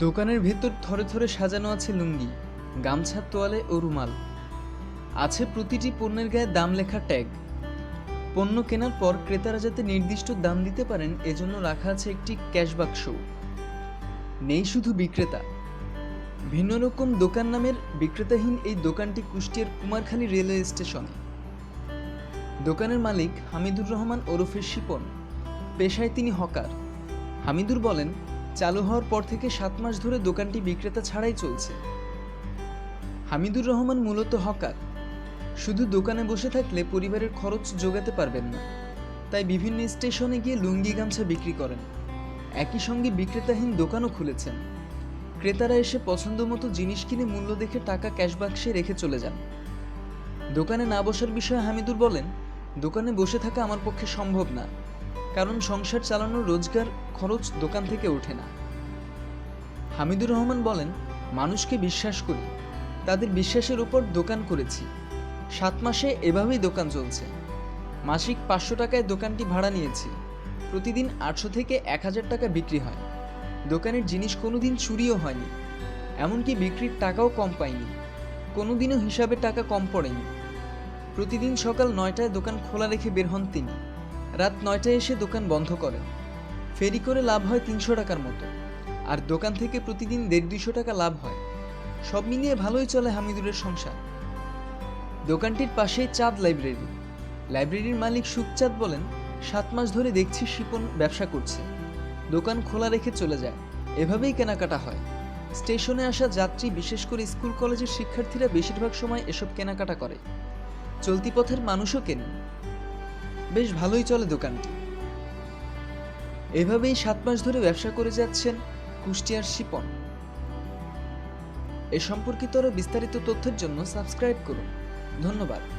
দোকানের ভেতর থরে থরে সাজানো আছে লুঙ্গি, গামছা, তোয়ালে ও রুমাল। আছে প্রতিটি পণ্যের গায়ে দাম লেখা ট্যাগ। পণ্য কেনার পর ক্রেতারা যাতে নির্দিষ্ট দাম দিতে পারেন, এজন্য রাখা আছে একটি ক্যাশ বাক্স। নেই শুধু বিক্রেতা। ভিন্ন রকম দোকান নামের বিক্রেতাহীন এই দোকানটি কুষ্টিয়ার কুমারখালী রেলওয়ে স্টেশনে। দোকানের মালিক হামিদুর রহমান ওরফে শিপন। পেশায় তিনি হকার। হামিদুর বলেন চালু হওয়ার পর থেকে সাত মাস ধরে দোকানটি বিক্রেতা ছাড়াই চলছে। হামিদুর রহমান মূলত হকার। শুধু দোকানে বসে থাকলে পরিবারের খরচ যোগাতে পারবেন না। তাই বিভিন্ন স্টেশনে গিয়ে লুঙ্গি গামছা বিক্রি করেন। একই সঙ্গে বিক্রেতাহীন দোকানও খুলেছেন। ক্রেতারা এসে পছন্দ মতো জিনিস কিনে মূল্য দেখে টাকা ক্যাশ বাক্সে রেখে চলে যান। দোকানে না বসার বিষয়ে হামিদুর বলেন, দোকানে বসে থাকা আমার পক্ষে সম্ভব না। কারণ সংসার চালানোর রোজগার খরচ দোকান থেকে ওঠে না। হামিদুর রহমান বলেন, মানুষকে বিশ্বাস করি, তাদের বিশ্বাসের উপর দোকান করেছি। সাত মাসে এভাবেই দোকান চলছে। মাসিক পাঁচশো টাকায় দোকানটি ভাড়া নিয়েছি। প্রতিদিন আটশো থেকে এক হাজার টাকা বিক্রি হয়। দোকানের জিনিস কোনোদিন চুরিও হয়নি। এমনকি বিক্রির টাকাও কম পাইনি। কোনোদিনও হিসাবে টাকা কম পড়েনি। প্রতিদিন সকাল নয়টায় দোকান খোলা রেখে বের হন তিনি। রাত নয়টায় এসে দোকান বন্ধ করেন। ফেরি করে লাভ হয় তিনশো টাকার মতো। আর দোকান থেকে প্রতিদিন দেড় দুইশো টাকা লাভ হয়। সব মিলিয়ে ভালোই চলে হামিদুরের সংসার। দোকানটির পাশেই চাঁদ লাইব্রেরি। লাইব্রেরির মালিক সুখচাঁদ বলেন, সাত মাস ধরে দেখছি শিপন ব্যবসা করছে। দোকান খোলা রেখে চলে যায়। এভাবেই কেনাকাটা হয়। স্টেশনে আসা যাত্রী, বিশেষ করে স্কুল কলেজের শিক্ষার্থীরা বেশিরভাগ সময় এসব কেনাকাটা করে। চলতি পথের মানুষও কেনেন। বেশ ভালোই চলে দোকানটি এভাবেই সাত মাস ধরে ব্যবসা করে যাচ্ছেন কুষ্টিয়ার শিপন। এ সম্পর্কিত আরও বিস্তারিত তথ্যের জন্য সাবস্ক্রাইব করুন। ধন্যবাদ।